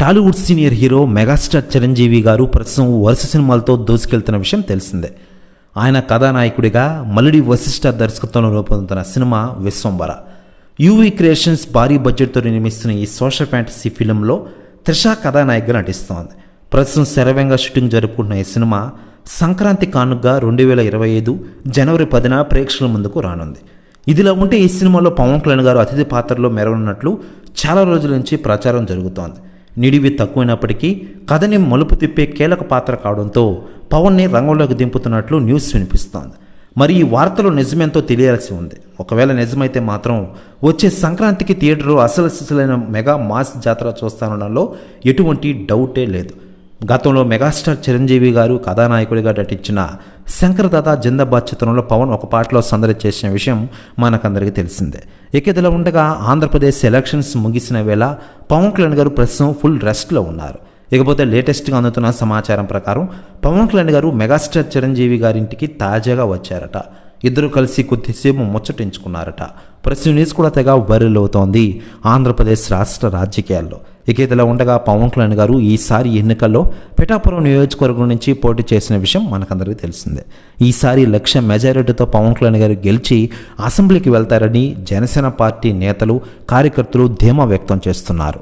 Tollywood senior hero megastar Chiranjeevi garu ప్రస్తుతం వరుస సినిమాలతో దూసుకెళ్తున్న విషయం తెలిసిందే. ఆయన కథానాయకుడిగా మల్లుడి వశిష్ఠ దర్శకత్వంలో రూపొందుతున్న సినిమా విశ్వంబర యూవీ క్రియేషన్స్ భారీ బడ్జెట్తో నిర్మిస్తున్న ఈ సోషల్ ఫ్యాంటసీ ఫిలింలో త్రిష కథానాయకుగా నటిస్తోంది. ప్రస్తుతం శరవేగంగా షూటింగ్ జరుపుకుంటున్న ఈ సినిమా సంక్రాంతి కానుగ్గా రెండు వేల ఇరవై ఐదు జనవరి పదిన ప్రేక్షకుల ముందుకు రానుంది. ఇదిలా ఉంటే ఈ సినిమాలో పవన్ కళ్యాణ్ గారు అతిథి పాత్రలో మెరవనున్నట్లు చాలా రోజుల నుంచి ప్రచారం జరుగుతోంది. నిడివి తక్కువైనప్పటికీ కథని మలుపు తిప్పే కీలక పాత్ర కావడంతో పవన్ని రంగంలోకి దింపుతున్నట్లు న్యూస్ వినిపిస్తోంది. మరి ఈ వార్తలు నిజమేంతో తెలియాల్సి ఉంది. ఒకవేళ నిజమైతే మాత్రం వచ్చే సంక్రాంతికి థియేటర్లో అసలు సిసలైన మెగా మాస్ జాతర చూస్తానడంలో ఎటువంటి డౌటే లేదు. గతంలో మెగాస్టార్ చిరంజీవి గారు కథానాయకుడిగా నటించిన శంకరదాద జిందాబాద్ చిత్రంలో పవన్ ఒక పాటలో సందడి చేసిన విషయం మనకందరికీ తెలిసిందే. ఇక ఉండగా ఆంధ్రప్రదేశ్ ఎలక్షన్స్ ముగిసిన వేళ పవన్ కళ్యాణ్ గారు ప్రస్తుతం ఫుల్ రెస్ట్లో ఉన్నారు. ఇకపోతే లేటెస్ట్గా అందుతున్న సమాచారం ప్రకారం పవన్ కళ్యాణ్ గారు మెగాస్టార్ చిరంజీవి గారింటికి తాజాగా వచ్చారట. ఇద్దరు కలిసి కొద్దిసేపు ముచ్చటించుకున్నారట. ప్రస్తుతం న్యూస్ కూడా తెగ వైరల్ అవుతోంది ఆంధ్రప్రదేశ్ రాష్ట్ర రాజకీయాల్లో. ఇక ఇదిలా ఉండగా పవన్ కళ్యాణ్ గారు ఈసారి ఎన్నికల్లో పిఠాపురం నియోజకవర్గం నుంచి పోటీ చేసిన విషయం మనకందరికీ తెలిసిందే. ఈసారి లక్ష మెజారిటీతో పవన్ కళ్యాణ్ గారు గెలిచి అసెంబ్లీకి వెళ్తారని జనసేన పార్టీ నేతలు కార్యకర్తలు ధీమా వ్యక్తం చేస్తున్నారు.